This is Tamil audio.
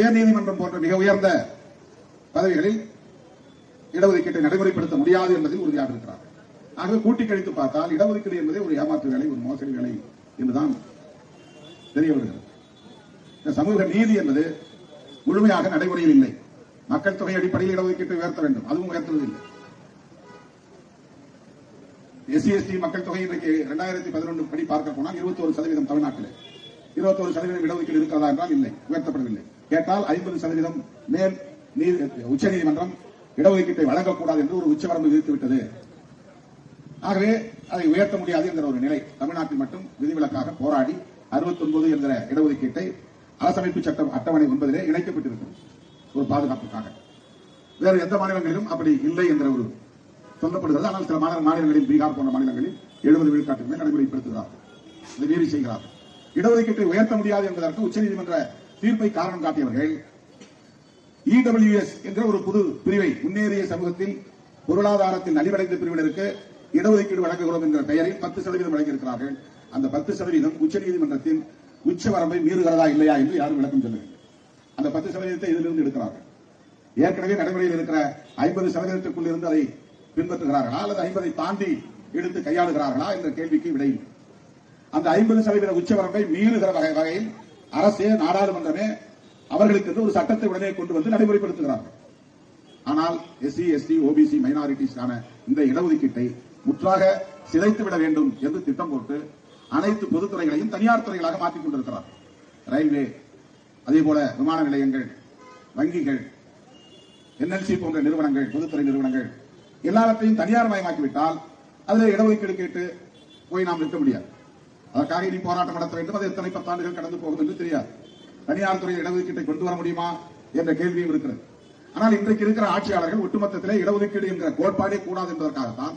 உயர்நீதிமன்றம் போன்ற மிக உயர்ந்த பதவிகளில் இடஒதுக்கீட்டை நடைமுறைப்படுத்த முடியாது என்பதில் உறுதியாக இருக்கிறார் ஆகவே கூட்டி கழித்து பார்த்தால் இடஒதுக்கீடு என்பதே ஒரு ஏமாற்று வேலை ஒரு மோசடி வேலை என்றுதான் தெரிய வருகிறது இந்த சமூக நீதி என்பது முழுமையாக நடைமுறையில் இல்லை. மக்கள் தொகை அடிப்படையில் இடஒதுக்கீட்டை உயர்த்த வேண்டும். அதுவும் உயர்த்துவதில்லை எஸ்சி எஸ்டி மக்கள் தொகை இன்றைக்கு இரண்டாயிரத்தி பதினொன்று படி பார்க்க போனால் இருபத்தோரு சதவீதம் தமிழ்நாட்டில். இருபத்தோரு சதவீதம் இடஒதுக்கீடு இருக்கிறதா என்றால் இல்லை உயர்த்தப்படவில்லை. கேட்டால் ஐம்பது சதவீதம் மேல் நீர் உச்சநீதிமன்றம் இடஒதுக்கீட்டை வழங்கக்கூடாது என்று ஒரு உச்சவரம்பு விதித்துவிட்டது ஆகவே அதை உயர்த்த முடியாது என்கிற ஒரு நிலை. தமிழ்நாட்டில் மட்டும் விதிவிலக்காக போராடி 69 என்கிற இடஒதுக்கீட்டை அரசமைப்பு சட்டம் அட்டவணை ஒன்பதிலே இணைக்கப்பட்டிருக்கிறது. ஒரு பாதுகாப்புக்காக. வேறு எந்த மாநிலங்களிலும் அப்படி இல்லை என்ற ஒரு சொல்லப்படுகிறது ஆனால் சில மாநில மாநிலங்களில் பீகார் போன்ற மாநிலங்களில் எழுபது விழுக்காட்டுக்கு மேல் நடைமுறைப்படுத்துகிறார்கள் மீறி செய்கிறார்கள். இடஒதுக்கீட்டை உயர்த்த முடியாது என்பதற்கு உச்சநீதிமன்ற தீர்ப்பை காரணம் காட்டியவர்கள் இடபிள்யூஎஸ் என்ற ஒரு புது பிரிவை முன்னேறிய சமூகத்தில் பொருளாதாரத்தில் நலிவடைந்த பிரிவினருக்கு இடஒதுக்கீடு வழங்குகிறோம் என்ற பெயரில் பத்து சதவீதம் வழங்கியிருக்கிறார்கள். அந்த பத்து சதவீதம் உச்சநீதிமன்றத்தின் உச்ச வரம்பை மீறுகிறதா இல்லையா என்று யாரும் விளக்கம் சொல்லவில்லை. அந்த பத்து சதவீதத்தை இதிலிருந்து எடுக்கிறார்கள். ஏற்கனவே நடைமுறையில் இருக்கிற ஐம்பது சதவீதத்திற்குள் இருந்து அதை பின்பற்றுகிறார்களா அல்லது ஐம்பதை தாண்டி எடுத்து கையாளுகிறார்களா என்ற கேள்விக்கு விடையில்லை அந்த ஐம்பது சதவீத உச்சவரம்பை மீறுகிற வகை வகையில் அரசே நாடாளுமன்றமே அவர்களுக்கு என்று ஒரு சட்டத்தை உடனே கொண்டு வந்து நடைமுறைப்படுத்துகிறார்கள். ஆனால் எஸ்சி எஸ்டி ஓபிசி மைனாரிட்டிஸ்க்கான இந்த இடஒதுக்கீட்டை முற்றாக சிதைத்து விட வேண்டும் என்று திட்டம் போட்டு அனைத்து பொதுத்துறைகளையும் தனியார் துறைகளாக மாற்றிக் கொண்டிருக்கிறார். ரயில்வே அதே போல விமான நிலையங்கள் வங்கிகள் என்எல்சி போன்ற நிறுவனங்கள் பொதுத்துறை நிறுவனங்கள் எல்லாவற்றையும் தனியார் மயமாக்கிவிட்டால் அதில் இடஒதுக்கீடு கேட்டு போய் நாம் நிற்க முடியாது. அதற்காக இனி போராட்டம் நடத்த வேண்டும். அது எத்தனை பத்தாண்டுகள் கடந்து போகும் என்று தெரியாது. தனியார் துறை இடஒதுக்கீட்டை கொண்டு வர முடியுமா என்ற கேள்வியும் இருக்கிறது. ஆனால் இன்றைக்கு இருக்கிற ஆட்சியாளர்கள் ஒட்டுமொத்தத்திலே இடஒதுக்கீடு என்கிற கோட்பாடே கூடாது என்பதற்காகத்தான்